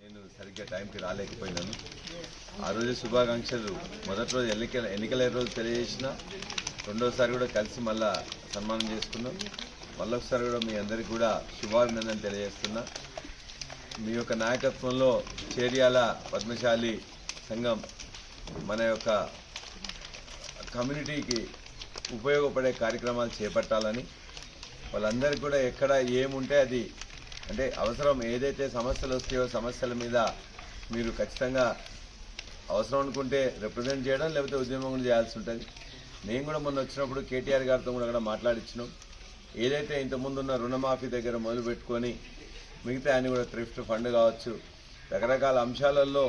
నేను సరిగ్గా టైంకి రాలేకపోయినాను. ఆ రోజు శుభాకాంక్షలు. మొదటి రోజు ఎన్నికల ఎన్నికల రోజు తెలియజేసిన. రెండోసారి కూడా కలిసి మళ్ళా సన్మానం చేసుకున్నాం. మళ్ళొకసారి కూడా మీ అందరికీ కూడా శుభాభినందనలు తెలియజేస్తున్నా. మీ యొక్క నాయకత్వంలో చేర్యాల పద్మశాలి సంఘం మన యొక్క కమ్యూనిటీకి ఉపయోగపడే కార్యక్రమాలు చేపట్టాలని. వాళ్ళందరికీ కూడా ఎక్కడ ఏముంటే అది అంటే అవసరం ఏదైతే సమస్యలు వస్తాయో సమస్యల మీద మీరు ఖచ్చితంగా అవసరం అనుకుంటే రిప్రజెంట్ చేయడం లేకపోతే ఉద్యమం కూడా చేయాల్సి ఉంటుంది. నేను కూడా మొన్న వచ్చినప్పుడు కేటీఆర్ గారితో కూడా అక్కడ మాట్లాడించినాం ఏదైతే ఇంతకుముందు ఉన్న రుణమాఫీ దగ్గర మొదలు పెట్టుకొని మిగతా అన్ని కూడా థ్రిఫ్ట్ ఫండ్ కావచ్చు రకరకాల అంశాలలో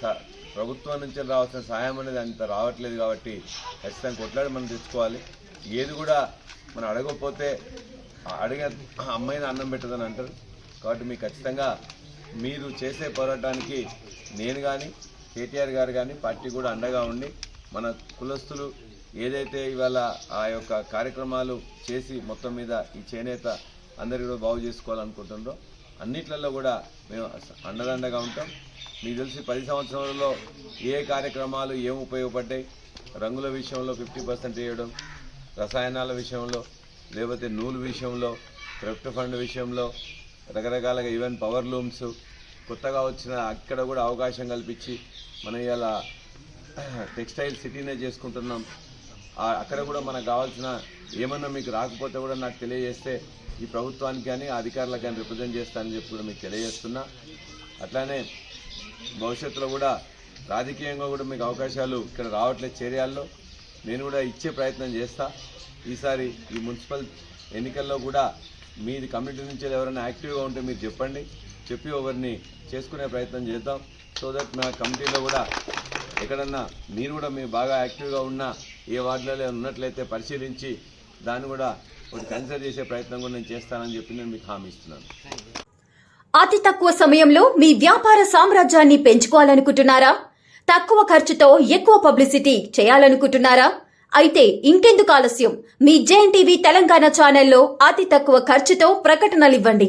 స- ప్రభుత్వం నుంచి రావాల్సిన సహాయం అనేది అంత రావట్లేదు కాబట్టి ఖచ్చితంగా కొట్లాడి మనం తెచ్చుకోవాలి. ఏది కూడా మనం అడగకపోతే అడిగే అమ్మాయిని అన్నం పెట్టదని అంటారు. కాబట్టి మీకు ఖచ్చితంగా మీరు చేసే పోరాటానికి నేను కానీ కేటీఆర్ గారు కానీ పార్టీ కూడా అండగా ఉండి మన కులస్తులు ఏదైతే ఇవాళ ఆ యొక్క కార్యక్రమాలు చేసి మొత్తం మీద ఈ చేనేత అందరికీ కూడా బాగు చేసుకోవాలనుకుంటుండ్రో అన్నిట్లలో కూడా మేము అండదండగా ఉంటాం. మీకు తెలిసి పది సంవత్సరాలలో ఏ కార్యక్రమాలు ఏం ఉపయోగపడ్డాయి? రంగుల విషయంలో ఫిఫ్టీ పర్సెంట్ వేయడం రసాయనాల విషయంలో లేకపోతే నూలు విషయంలో క్రిప్ట్ ఫండ్ విషయంలో రకరకాలుగా ఈవెన్ పవర్ లూమ్స్ కొత్తగా వచ్చిన అక్కడ కూడా అవకాశం కల్పించి మనం ఇలా టెక్స్టైల్ సిటీనే చేసుకుంటున్నాం. అక్కడ కూడా మనకు కావాల్సిన ఏమన్నా మీకు రాకపోతే కూడా నాకు తెలియజేస్తే ఈ ప్రభుత్వానికి కానీ అధికారులకు కానీ రిప్రజెంట్ చేస్తానని చెప్పి కూడా మీకు తెలియజేస్తున్నా. అట్లానే భవిష్యత్తులో కూడా రాజకీయంగా కూడా మీకు అవకాశాలు ఇక్కడ రావట్లేదు చర్యల్లో. నేను కూడా ఇచ్చే ప్రయత్నం చేస్తా. ఈసారి ఈ మున్సిపల్ ఎన్నికల్లో కూడా మీది కమ్యూనిటీ నుంచి ఎవరైనా యాక్టివ్గా ఉంటే మీరు చెప్పండి. చెప్పి ఒకరిని చేసుకునే ప్రయత్నం చేద్దాం. సో దట్ మా కమిటీలో కూడా ఎక్కడన్నా మీరు కూడా మీరు బాగా యాక్టివ్గా ఉన్నా ఏ వార్డులలో ఉన్నట్లయితే పరిశీలించి దాన్ని కూడా ఒకటి కన్సిడర్ చేసే ప్రయత్నం కూడా నేను చేస్తానని చెప్పి నేను మీకు హామీ ఇస్తున్నాను. అతి తక్కువ సమయంలో మీ వ్యాపార సామ్రాజ్యాన్ని పెంచుకోవాలనుకుంటున్నారా? తక్కువ ఖర్చుతో ఎక్కువ పబ్లిసిటీ చేయాలనుకుంటున్నారా? అయితే ఇంకెందుకు ఆలస్యం. మీ జేఎన్ టీవీ తెలంగాణ ఛానల్లో అతి తక్కువ ఖర్చుతో ప్రకటనలివ్వండి.